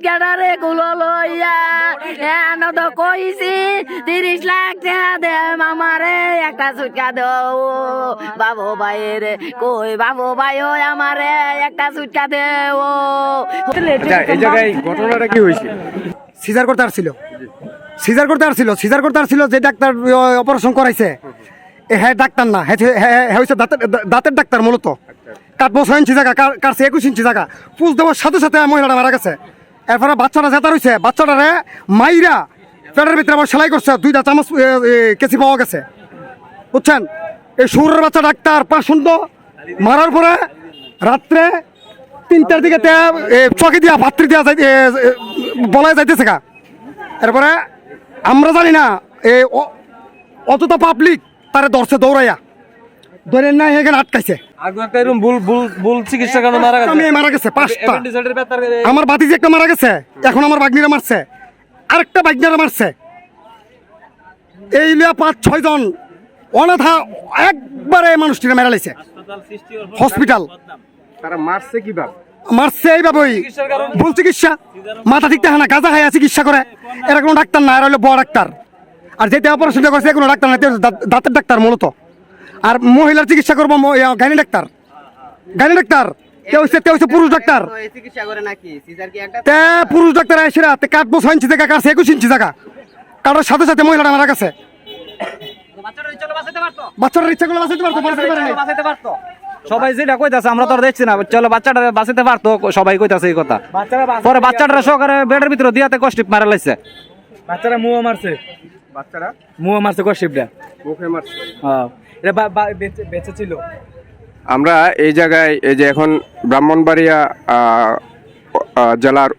সুটকাটারে গুলো লইয়া এন তো কইছি তিরিশ লাখ টাকা দে মামারে একটা সুটকা দেও। বাবু ভাইয়ের কই বাবু ভাই ওই আমারে একটা সুটকা দেও। আচ্ছা এই জায়গায় ঘটনাটা কি হয়েছে? সিজার করতে আসছিল। সিজার করতে আসছিল সিজার করতে আসছিল যে ডাক্তার অপারেশন করাইছে। এ হ্যাঁ ডাক্তার না হ্যাঁ হ্যাঁ দাঁতের দাঁতের ডাক্তার মূলত। কাটবো ছয় ইঞ্চি জায়গা কার- কাটছে একুশ ইঞ্চি জায়গা। পুষ দেওয়ার সাথে সাথে মহিলাটা মারা গেছে। এরপরে বাচ্চাটা জেতা রয়েছে বাচ্চাটারে মাইরা পেটের ভিতরে আবার সেলাই করছে। দুইটা চামচ কেসি পাওয়া গেছে। বুঝছেন? এই সুরের বাচ্চা ডাক্তার পাঁচ সুন্দর মারার পরে রাত্রে তিনটার দিকে চকে দিয়া ভাতৃ দিয়া যাই এ, যাইতেছে গা। এরপরে আমরা জানি না এ অ- অতটা পাবলিক তারে ধরছে দৌড়াইয়া। ধরে না এখানে আটকাইছে। একটা মারা একটা গেছে মারা গেছে পাঁচটা। আমার বাতিজি একটা মারা গেছে এখন আমার বাগনিরা মারছে। আরেকটা বাগনিরা মারছে। এই লিয়া পাঁচ ছয় জন অনাথা একবারে মানুষটিরা মেরা লাইছে। হসপিটাল। তারা মারছে কীভাবে? মারছে এইভাবেই। ভুল চিকিৎসা। মাথা ঠিক থাকে না গাঁজা খাইয়া চিকিৎসা করে। এরা কোনো ডাক্তার না এরা হলো বড় ডাক্তার। আর যেতে অপারেশনটা করছে কোনো ডাক্তার না দাঁতের ডাক্তার মূলত। আর মহিলার চিকিৎসা করব গাইনি ডাক্তার। Gynae doctor. পুরুষ ডাক্তার। চিকিৎসা করে নাকি? সিজার কি একটা? তে পুরুষ ডাক্তার আইসে তে কাটবো ছয় ইঞ্চি জায়গা কাটছে একুশ ইঞ্চি জায়গা। কাটার সাথে সাথে মহিলাটা মারা গেছে। বাচ্চাটার ইচ্ছা করলে পারতো? সবাই যেটা কইতাছে আমরা তো আর দেখছি না চলো বাচ্চাটা পারতো সবাই কইতাছে এই কথা। পরে বাচ্চাটা সহকারে বেডের ভিতরে দিয়াতে কষ্ট মারা লাইছে বাচ্চারা মুয়া মারছে। বাচ্চারা? মুয়া মারছে কশিপটা মুখে মারছে। হ্যাঁ। এটা বেঁচে- ছিল আমরা এই জায়গায় এই যে এখন ব্রাহ্মণবাড়িয়া জেলার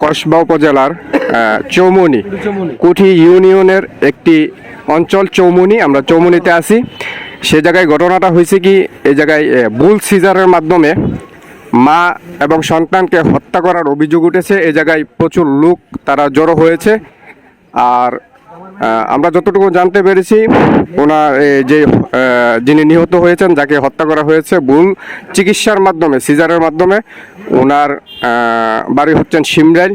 কসবা উপজেলার চৌমুনি কুঠি ইউনিয়নের একটি অঞ্চল চৌমুনি আমরা চৌমুনিতে আছি। সে জায়গায় ঘটনাটা হয়েছে কি এই জায়গায় বুল সিজারের মাধ্যমে মা এবং সন্তানকে হত্যা করার অভিযোগ উঠেছে। এই জায়গায় প্রচুর লোক তারা জড়ো হয়েছে। আর আমরা যতটুকু জানতে পেরেছি ওনার যে যিনি নিহত হয়েছেন যাকে হত্যা করা হয়েছে ভুল চিকিৎসার মাধ্যমে সিজারের মাধ্যমে ওনার বাড়ি হচ্ছেন সিমরাইল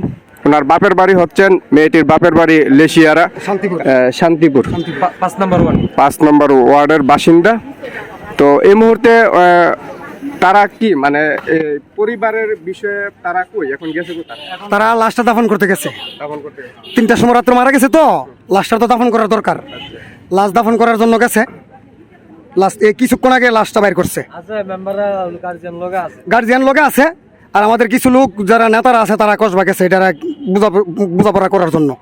ওনার বাপের বাড়ি হচ্ছেন মেয়েটির বাপের বাড়ি লেশিয়ারা শান্তিপুর। পাঁচ নাম্বার ওয়ার্ডের বাসিন্দা। তো এই মুহূর্তে তারা কি মানে পরিবারের বিষয়ে তারা কই? এখন গেছে কোথায়? তারা লাশটা দাফন করতে গেছে। দাফন করতে তিনটার সময় রাত্রে মারা গেছে তো? লাশটা তো দাফন করার দরকার। লাশ দাফন করার জন্য গেছে। লাশ এই কিছুক্ষণ আগে লাশটা বাইর করছে। গার্জিয়ান লোক আছে। আর আমাদের কিছু লোক যারা নেতারা আছে তারা কসবা গেছে এটা বুঝা- বোঝাপড়া করার জন্য।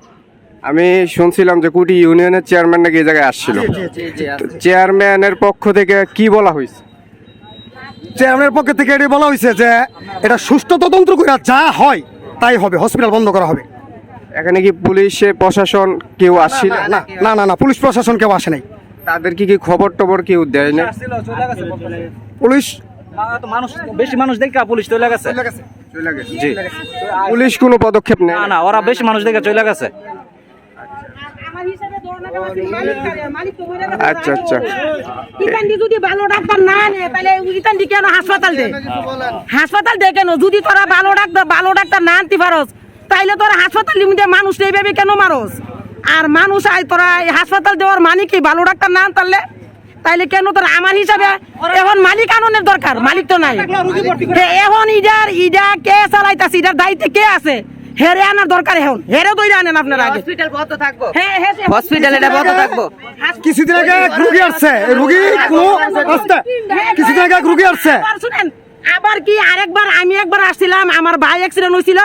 আমি শুনছিলাম যে কুটি ইউনিয়নের চেয়ারম্যান নাকি এই জায়গায় আসছিল। চেয়ারম্যানের পক্ষ থেকে কি বলা হয়েছে? চেয়ারম্যানের পক্ষ থেকে এটি বলা হয়েছে যে এটা সুষ্ঠু তদন্ত করে যা হয় তাই হবে হসপিটাল বন্ধ করা হবে। এখানে কি পুলিশে প্রশাসন কেউ আসছিল? না না না না পুলিশ প্রশাসন কেউ আসে নাই। তাদের কি কি খবর টবর কেউ দেয় না। পুলিশ মানুষ বেশি মানুষ দেখা পুলিশ চলে গেছে। জি। পুলিশ কোনো পদক্ষেপ নেয় না না না ওরা বেশি মানুষ দেখে চলে গেছে। আচ্ছা আচ্ছা। ইতান্ডি যদি ভালো ডাক্তার না আনে তাহলে ইতান্ডি কেন হাসপাতাল দে? হাসপাতাল দে কেন? যদি তোরা ভালো ডাক্তার ভালো ডাক্তার না আনতে পারস তাইলে তোরা হাসপাতাল মানুষ এইভাবে কেন মারস? আর মানুষ আই তোরা এই হাসপাতাল দেওয়ার মানে কি? ভালো ডাক্তার না আনতারলে তাইলে কেন তোরা আমার হিসাবে এখন মালিক আননের দরকার? মালিক তো নাই। এখন ইডার ইডা কে চালাইতাছে? ইডার দায়িত্বে কে আছে? হেরে আনার দরকার এখন। হেরে দইরা আনেন আপনারা আগে। হসপিটাল বন্ধ থাকব। হ্যাঁ হ্যাঁ হসপিটাল এটা বন্ধ থাকব। কিছুদিন আগে এক রুগী আসছে। এই রুগী কোনো আসতে কিছুদিন আগে এক রুগী আসছে। আবার শুনেন আবার কি আরেকবার আমি একবার আসছিলাম আমার ভাই অ্যাক্সিডেন্ট হয়েছিল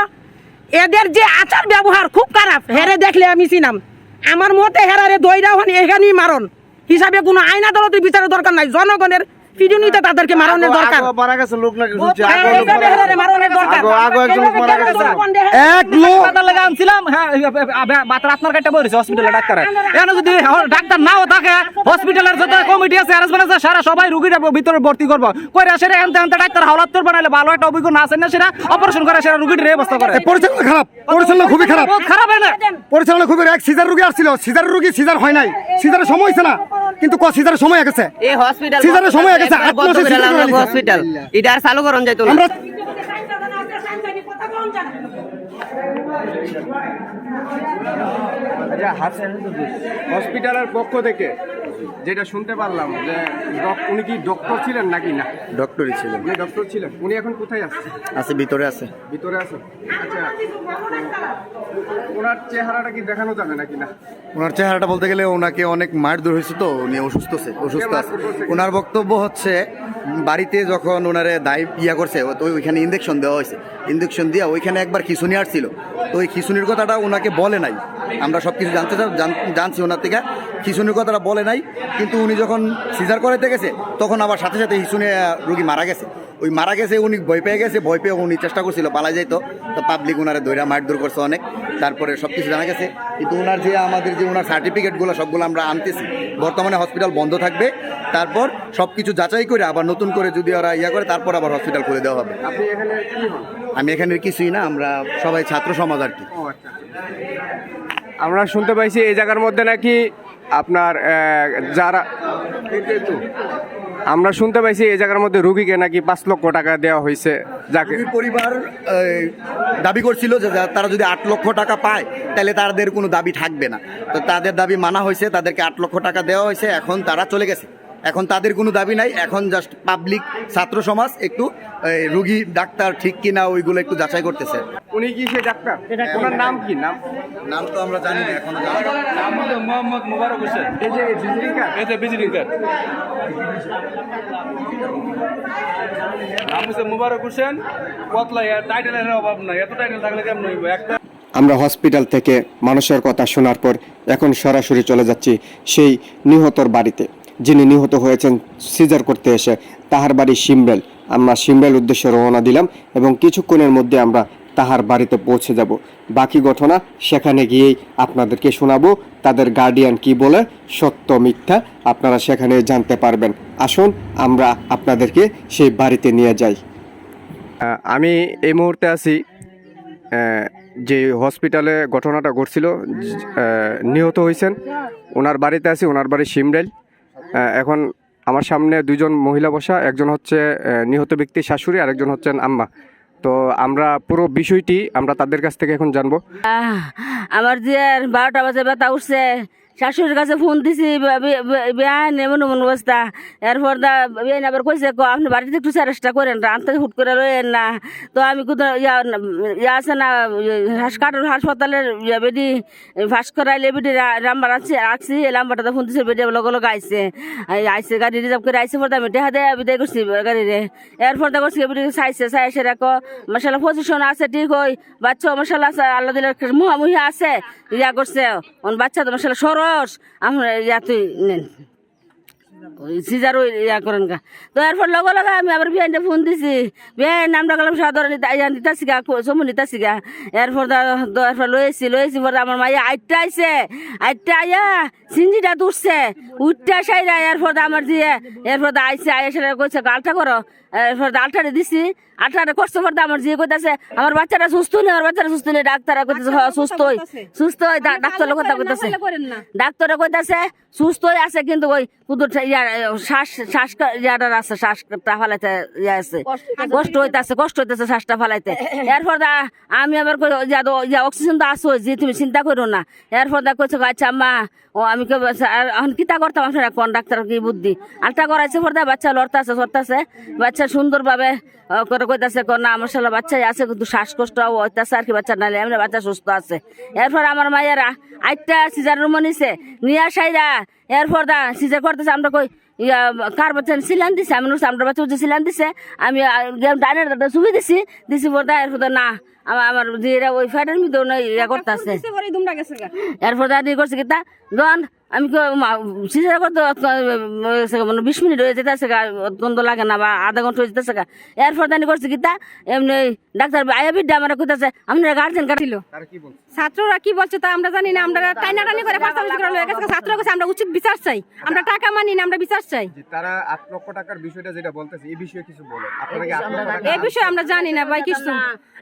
এদের যে আচার ব্যবহার খুব খারাপ। হেরে দেখলে আমি চিনাম। আমার মতে হেরারে দইরা হন এখানেই মারণ। হিসাবে কোনো আইন আদালতের বিচারের দরকার নাই। জনগণের ফিডুনিতে তাদেরকে মারণের দরকার। মারা গেছে লোক নাকি হ্যাঁ, এইভাবে হেরারে মারণের দরকার। এক লোক হাসপাতালে লাগা আনছিলাম হ্যাঁ মাত্র আপনার কাটটা বলেছে হসপিটালে ডাক্তার। এখানে যদি এখন ডাক্তার নাও থাকে হসপিটালের যত কমিটি আছে অ্যারেঞ্জমেন্ট আছে সারা সবাই রুগীর ভিতরে ভর্তি করব। করে সেটা এনতে এনতে ডাক্তার ভালো একটা অভিজ্ঞ না আছে না সেটা অপারেশন করে সেটা রুগীর ব্যবস্থা করে। পরিচালনা খারাপ পরিচালনা খুবই খারাপ। খারাপ না পরিচালনা খুবই এক সিজার রুগী আসছিল সিজার রুগী সিজার হয় নাই। সিজারের সময় হয়েছে না কিন্তু ক সিজারের সময় গেছে? সিজারের সময় গেছে, আট বন্ধ মাসে করে সিজার লাগল করে হসপিটাল। এটা আর চালু করন যাইতো না আমরা কথা আচ্ছা হসপিটালের পক্ষ থেকে। যেটা শুনতে পারলাম যে উনি কি ডক্টর ছিলেন নাকি না? ডক্টরই ছিলেন। উনি ডক্টর ছিলেন। উনি এখন কোথায় আসছেন আছে ভিতরে আছে। ভিতরে আছেন আচ্ছা ওনার চেহারাটা কি দেখানো যাবে নাকি না? ওনার চেহারাটা বলতে গেলে ওনাকে অনেক মার দূর হয়েছে তো উনি অসুস্থ আছে অসুস্থ আছে। ওনার বক্তব্য হচ্ছে বাড়িতে যখন ওনারে দায় ইয়া করছে তো ওইখানে ইঞ্জেকশন দেওয়া হয়েছে। ইঞ্জেকশন দিয়ে ওইখানে একবার খিচুনি আসছিল। তো ওই খিচুনির কথাটা ওনাকে বলে নাই। আমরা সব কিছু জানতে চাই- জানছি ওনার থেকে। খিচুনির কথাটা বলে নাই কিন্তু উনি যখন সিজার করাইতে গেছে তখন আবার সাথে সাথে হিসুনে রুগী মারা গেছে। ওই মারা গেছে উনি ভয় পেয়ে গেছে ভয় পেয়ে উনি চেষ্টা করছিল পালা যাইতো। তো পাবলিক ওনারে দৈরা মারধর করছে অনেক তারপরে সব কিছু জানা গেছে। কিন্তু ওনার যে আমাদের যে ওনার সার্টিফিকেটগুলো সবগুলো আমরা আনতেছি। বর্তমানে হসপিটাল বন্ধ থাকবে। তারপর সব কিছু যাচাই করে আবার নতুন করে যদি ওরা ইয়া করে তারপর আবার হসপিটাল খুলে দেওয়া হবে। আমি এখানে কিছুই না আমরা সবাই ছাত্র সমাজ আর কি। আচ্ছা। আমরা শুনতে পাইছি এই জায়গার মধ্যে নাকি আপনার যারা আমরা শুনতে পাইছি এই জায়গার মধ্যে রুগীকে নাকি পাঁচ লক্ষ টাকা দেওয়া হয়েছে যাকে পরিবার দাবি করছিল যে তারা যদি আট লক্ষ টাকা পায়, তাহলে তাদের কোনো দাবি থাকবে না। তো তাদের দাবি মানা হয়েছে তাদেরকে আট লক্ষ টাকা দেওয়া হয়েছে এখন তারা চলে গেছে। এখন তাদের কোনো দাবি নাই। এখন জাস্ট পাবলিক ছাত্র সমাজ একটু এই, রুগী ডাক্তার ঠিক কিনা ওইগুলো একটু যাচাই করতেছে। উনি কি সেই ডাক্তার? ওনার নাম কি? নাম? নাম তো আমরা জানি না এখনও। নাম হলো মোহাম্মদ মুবারক হোসেন। এই যে ভিজিটিং কার্ড এই যে বিজলি কার্ড নাম হচ্ছে মুবারক হোসেন। কতলা টাইটেলের অভাব নাই। এত টাইটেল থাকলে কেমন হইব? একটা আমরা হসপিটাল থেকে মানুষের কথা শোনার পর এখন সরাসরি চলে যাচ্ছি সেই নিহতর বাড়িতে। যিনি নিহত হয়েছেন, সিজার করতে এসে তাহার বাড়ি সিমবেল আমরা সিমবেল উদ্দেশ্যে রওনা দিলাম এবং কিছুক্ষণের মধ্যে আমরা তাহার বাড়িতে পৌঁছে যাব। বাকি ঘটনা সেখানে গিয়েই আপনাদেরকে শোনাবো। তাদের গার্ডিয়ান কি বলে, সত্য, মিথ্যা আপনারা সেখানে জানতে পারবেন। আসুন, আমরা আপনাদেরকে সেই বাড়িতে নিয়ে যাই। আমি এই মুহূর্তে আছি যে হসপিটালে ঘটনাটা ঘটছিল নিহত হয়েছেন। ওনার বাড়িতে আছি, ওনার বাড়ি সিমরেল। এখন আমার সামনে দুজন মহিলা বসা, একজন হচ্ছে নিহত ব্যক্তির শাশুড়ি আর একজন হচ্ছেন আম্মা। তো আমরা পুরো বিষয়টি আমরা তাদের কাছ থেকে এখন জানব। আমার যে বারোটা বাজে ব্যথা উঠছে শাশুড়ির কাছে ফোন দিছি বেআইন এমন এমন অবস্থা। এরপর দা, বেআইন আবার কইছে, ক, আপনি বাড়িতে একটু চেষ্টা করেন আনতে হুট করে রয়েন না। তো আমি কোথাও ইয়া আছে না হাসকাটোর হাসপাতালের বেডি, ফাঁস করাইলে বেডি নাম্বার আছে আসছি এই নাম্বারটা ফোন দিছে, বেডি লগে লগে আইসে আইসে গাড়ি রিজার্ভ করে আইসে পর আমি টেহা দেয়া বিদায় করছি গাড়িরে। এরপর দা করছি বেডি চাইছে চাই এসে রাখো মশালা পজিশন আছে ঠিক ওই বাচ্চা মশালা আছে, আল্লাহ দিলের মুহামুহি আছে, ইয়া করছে বাচ্চা তো মশালা সরস আমরা ইয়া তুই নেন। ওই ইয়া করেন গা। তো এরপর লগে লগে আমি আবার বিয়ানটা ফোন দিছি। বিয়ান নামটা গেলাম সাদর ইয়া নিতাছি গা সমু নিতাছি গা। এরপর এরপর লয়েছি লয়েছি পরে আমার মাইয়া আটটা আইছে। আটটা আইয়া সিঞ্জিটা তুলছে উঠটা সাইরা এরপর আমার দিয়ে এরপর দা আইছে, আইয়া সেটা কইছে, গালটা করো। এরপর আলটারে দিছি। আলটারে কষ্ট পর আমার দিয়ে কইতাছে আমার বাচ্চাটা সুস্থ নেই আমার বাচ্চাটা সুস্থ নেই ডাক্তার কইতাছে "হ্যাঁ, সুস্থ হই সুস্থ হই ডাক্তার কথা কইতাছে। ডাক্তারে কইতাছে সুস্থ হয়ে আছে কিন্তু ওই কুদুর শ্বাস শ্বাস ইয়াটার আছে শ্বাসটা ফালাইতে ইয়া আছে। কষ্ট হইতাছে কষ্ট হইতাছে। শ্বাসটা ফালাইতে। এরপর দা আমি আবার কই ইয়া অক্সিজেন তো আসো যে তুমি চিন্তা করো না। এরপর দা কইছে আচ্ছা আম্মা ও আমি আচ্ছা, এখন কিতা করতাম আপনারা? কোন ডাক্তার কি বুদ্ধি? আলটা করাইছে পর দা বাচ্চা লড়তাছে সরতাছে বাচ্চা সুন্দরভাবে করে কইতাছে কো না আমার শালা বাচ্চাই আছে কিন্তু শ্বাসকষ্ট হইতাছে আর কি বাচ্চা নাইলে এমনি বাচ্চা সুস্থ আছে। এরপর আমার মায়েরা আটটা সিজার রুম নিছে নিয়া সাইরা এরপর দা সিজার করতেছে আমরা কই ইয়া কার বাচ্চা? সিলান দিছে আমি আমরা বাচ্চা বুঝে সিলান দিছে। আমি ডাইনের দাদা সুবি দিছি দিছি পর দা এরপর দা না আমার আমার জিরা ওই ফাইটার মধ্যে ইয়া করতেছে। এরপর দাদি করছে কি তা দন আমি সিজার করতে মানে বিশ মিনিট হয়ে যেতেছে গা দ্বন্দ্ব লাগে না বা আধা ঘণ্টা হয়ে যেতেছে গা এরপর দানি করছে কি তা এমনি ডাক্তার আয়া বিদ্যা আমার কইতাছে আপনারা গার্জেন কাটিল ছাত্ররা কি বলছে তা আমরা জানি না আমরা টাইনাটানি করে পাশাপাশি করে লয়ে গেছে ছাত্র কাছে আমরা উচিত বিচার চাই আমরা টাকা মানি না আমরা বিচার চাই। তারা আট লক্ষ টাকার বিষয়টা যেটা বলতেছে এই বিষয়ে কিছু বলে আপনারা কি এই বিষয়ে আমরা জানি না ভাই কিছু।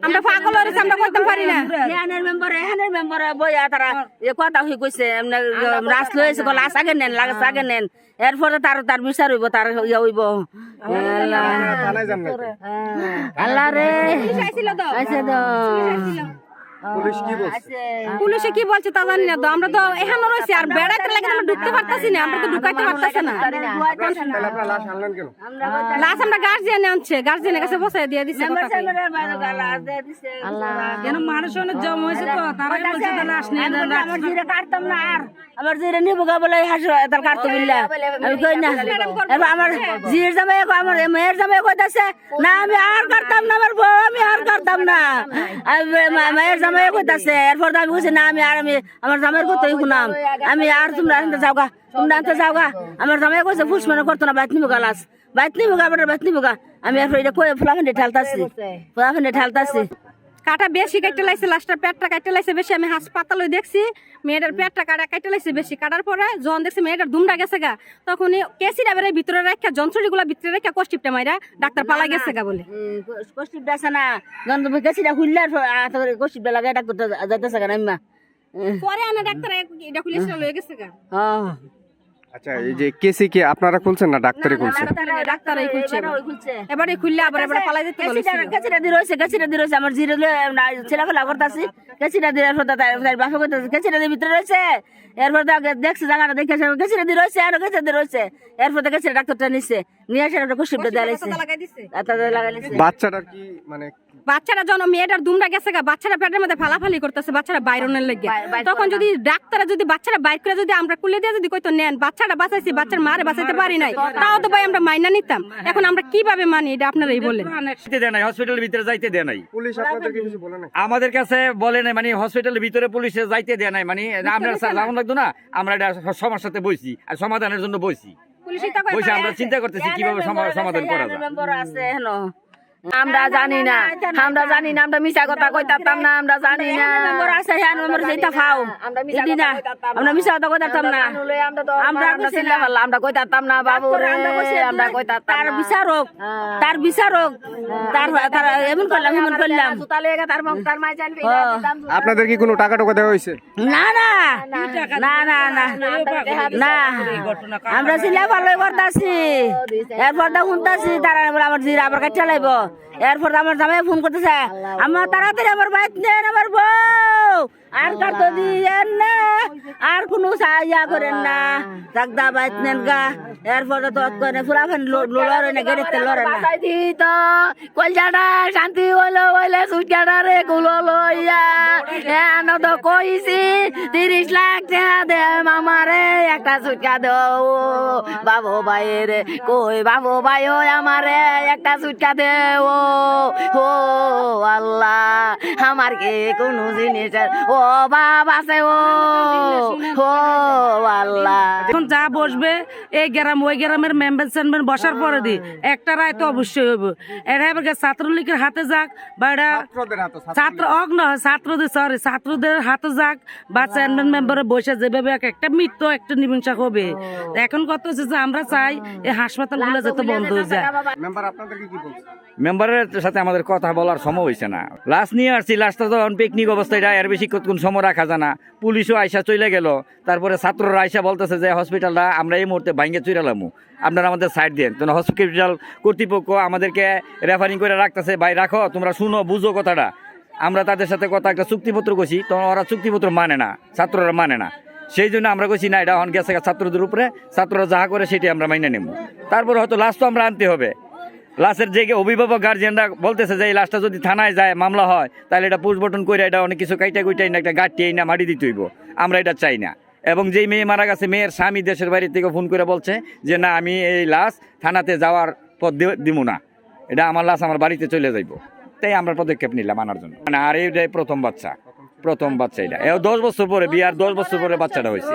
আমরা পাগল হয়েছে আমরা করতে পারি না। এহানের মেম্বার এহানের মেম্বার বইয়া তারা কথা হয়ে কইছে এমনি রাস লয়েছে গলা আগে নেন লাগে আগে নেন এরপরে তার তার বিচার হইব তার ইয়া হইব। আল্লাহ রে তো? আইছে তো। পুলিশ কি বলছে? পুলিশে কি বলছে তা জানি না তো। আমরা তো এখানে রয়েছি আর বেড়াইতে লাগে আমরা ঢুকতে পারতাছি না আমরা তো ঢুকাইতে পারতাছি না। লাশ লাস্ট আমরা গার্জিয়ানে আনছে। গার্জিয়ানের কাছে বসাই দিয়ে দিছে কেন মানুষ অনেক জমা হয়েছে তো? তারাই বলছে লাশ নিয়ে আমার জিরে কাটতাম না আর। আমার জিরে নিবো গা বলে হাসো তার কাটতো বিল্লা। আমি কই না। এবার আমার জির জামাই কই, আমার মেয়ের জামাই কইতাছে না আমি আর কাটতাম না আমার বউ আমি আর কাটতাম না। মেয়ের জামাই কইতাছে, এরপর আমি কইছি, না, আমি আর আমি আমার জামাইয়ের কতই শুনাম আমি আর তোমরা আনতে যাও গা তোমরা আনতে যাও গা আমার জামাই কইছে, ফুস মানে করতো না, বাইত নিবো গা লাশ বাইত নিবো গা বাইত নিবো গা। আমি এরপর এটা কই ফুলাফান্ডে ঠালতাছি ফুলাফান্ডে ঠালতাছি। কাটা বেশি কাটতে লাইছে লাস্টার পেটটা কাটতে লাইছে বেশি আমি হাসপাতালে দেখছি মেয়েটার পেটটা কাটা কাটতে লাইছে বেশি কাটার পরে যখন দেখছি মেয়েটার দুমটা গেছে গা তখনই কেসিটা বেড়ে ভিতরে রেখা যন্ত্রটি গুলা ভিতরে রেখা কষ্টিপটা মাইরা ডাক্তার পালা গেছে গা বলে। কষ্টিপ আছে না গেছি না খুললে কষ্টিপটা লাগাই ডাক্তার যাইতেছে আম্মা পরে আনা ডাক্তার এটা খুলেছিল লয়ে গেছে গা। হ্যাঁ আচ্ছা এই যে কেসি কি আপনারা খুলছেন না ডাক্তারই খুলছেন? ডাক্তারই খুলছে। এবার খুললে আবার এবারে পালাই যেতে রয়েছে কেচিটা দিয়ে রয়েছে। আমার জিরে ছেলে ফেলা করতেছি কেচিটা দিয়ে এরপর তার ভিতরে রয়েছে। এরপর দেখছে আগে দেখছি জায়গাটা দেখে কেচিটা দিয়ে রয়েছে আর দিয়ে রয়েছে। এরপর তো কেচিটা ডাক্তারটা নিচ্ছে নিয়ে কি মানে বাচ্চারা যখন মেয়েটার দুমটা গেছে বাচ্চারা পেটের মধ্যে ফালাফালি করতেছে বাচ্চারা বাইরনের লেগে। তখন যদি ডাক্তারা যদি বাচ্চারা বাইর করে যদি আমরা কুলে দিয়ে যদি কইতো নেন বাচ্চাটা বাঁচাইছি বাচ্চার মারে বাঁচাইতে পারি নাই তাও তো ভাই আমরা মাইনা নিতাম। এখন আমরা কীভাবে মানি এটা আপনারাই বলেন। দেয় নাই হসপিটালের ভিতরে যাইতে দেয় নাই। পুলিশ আপনাদেরকে কিছু বলে না আমাদের কাছে বলে নাই মানে হসপিটালের ভিতরে পুলিশে যাইতে দেয় নাই মানে আমরা লাগতো না আমরা এটা সমস্যাতে বইছি আর সমাধানের জন্য বইছি। পুলিশই তো আমরা চিন্তা করতেছি কীভাবে সমাধান করা যায়। মেম্বার আছে হেন। আমরা জানি না আমরা জানি না আমরা মিশা কথা কইতাম না আমরা জানি না। হ্যাঁ আমরা মিশা কথা কইতাম না। আমরা চিন্তা করলাম আমরা কইতাম না বাবু আমরা কইতাম তার বিচারক তার বিচারক তার তার এমন করলাম এমন করলাম। হ্যাঁ। আপনাদের কি কোনো টাকা টাকা দেওয়া হয়েছে না না। না না না না আমরা সিলা ভালোই করতেছি। এরপর তো শুনতেছি তারা আমার জিরা আবার কাছে চালাইব এরপর আমার জামাই ফোন করতেছে আমার তাড়াতাড়ি আমার বাইক নেন আমার বউ। আর কার তো দিয়েন না? আর কোনো সাহায্য করেন না। দাগদা বাইক নেন গা। এরপরে তো করে ফুলাফান লড়ে না গেড়ে লড়ে না। তো কলজাটা শান্তি হলো বলে সুটকাটা রে কুলো লইয়া। এন তো কইছি তিরিশ লাখ টাকা দে মামারে একটা সুটকা দেও। বাবু ভাইয়ের কই বাবু ভাই ওই আমারে একটা সুটকা দেও। ও আল্লাহ আমার কি কোনো জিনিসের ও বাবা আছে ও ও? আল্লাহ এখন যা বসবে এই গ্রাম ওই গ্রামের মেম্বার চেয়ারম্যান বসার পরে দি। একটা রায় তো অবশ্যই হইব। এটা এবার ছাত্রলীগের হাতে যাক বা এটা ছাত্র অগ নয় ছাত্রদের সরি ছাত্রদের হাতে যাক বা চেয়ারম্যান মেম্বারে বসে যেভাবে এক একটা মৃত্যু একটা নিমিংসা হবে। এখন কত হচ্ছে যে আমরা চাই এই হাসপাতালগুলো যাতে বন্ধ হয়ে যায়। মেম্বার আপনাদেরকে কি বলছে? মেম্বারের সাথে আমাদের কথা বলার সময় হয়েছে না। লাশ নিয়ে আসছি, লাশটা তখন পিকনিক অবস্থায় এর বেশি কোন সময় রাখা যায় না। পুলিশও আইসা চলে গেল। তারপরে ছাত্ররা আইসা বলতেছে যে, হসপিটালটা আমরা এই মুহূর্তে ভাঙ্গে চুরালামু আপনারা আমাদের সাইড দেন। তো হসপিটাল কর্তৃপক্ষ আমাদেরকে রেফারিং করে রাখতেছে, ভাই, রাখো, তোমরা শুনো, বুঝো কথাটা। আমরা তাদের সাথে কথা, একটা চুক্তিপত্র করছি তখন ওরা চুক্তিপত্র মানে না, ছাত্ররা মানে না। সেই জন্য আমরা কইছি, না, এটা হন গেছে ছাত্রদের উপরে, ছাত্ররা যাহা করে সেটি আমরা মাইনে নেব তারপরে হয়তো তো আমরা আনতে হবে। লাশের যে অভিভাবক গার্জিয়ানরা বলতেছে যে এই লাশটা যদি থানায় যায়, মামলা হয়, তাহলে এটা পুষবটন করে এটা অনেক কিছু কাইটা কুইটাই না, একটা গাঁটি না মাটি দিতে হইব। আমরা এটা চাই না। এবং যেই মেয়ে মারা গেছে, মেয়ের স্বামী দেশের বাড়ি থেকে ফোন করে বলছে যে, না, আমি এই লাশ থানাতে যাওয়ার পথ দিব না। এটা আমার লাশ আমার বাড়িতে চলে যাইব। তাই আমরা পদক্ষেপ নিলাম আনার জন্য। মানে আর এইটাই প্রথম বাচ্চা। প্রথম বাচ্চা এটা। দশ বছর পরে, বিয়ার দশ বছর পরে বাচ্চাটা হয়েছে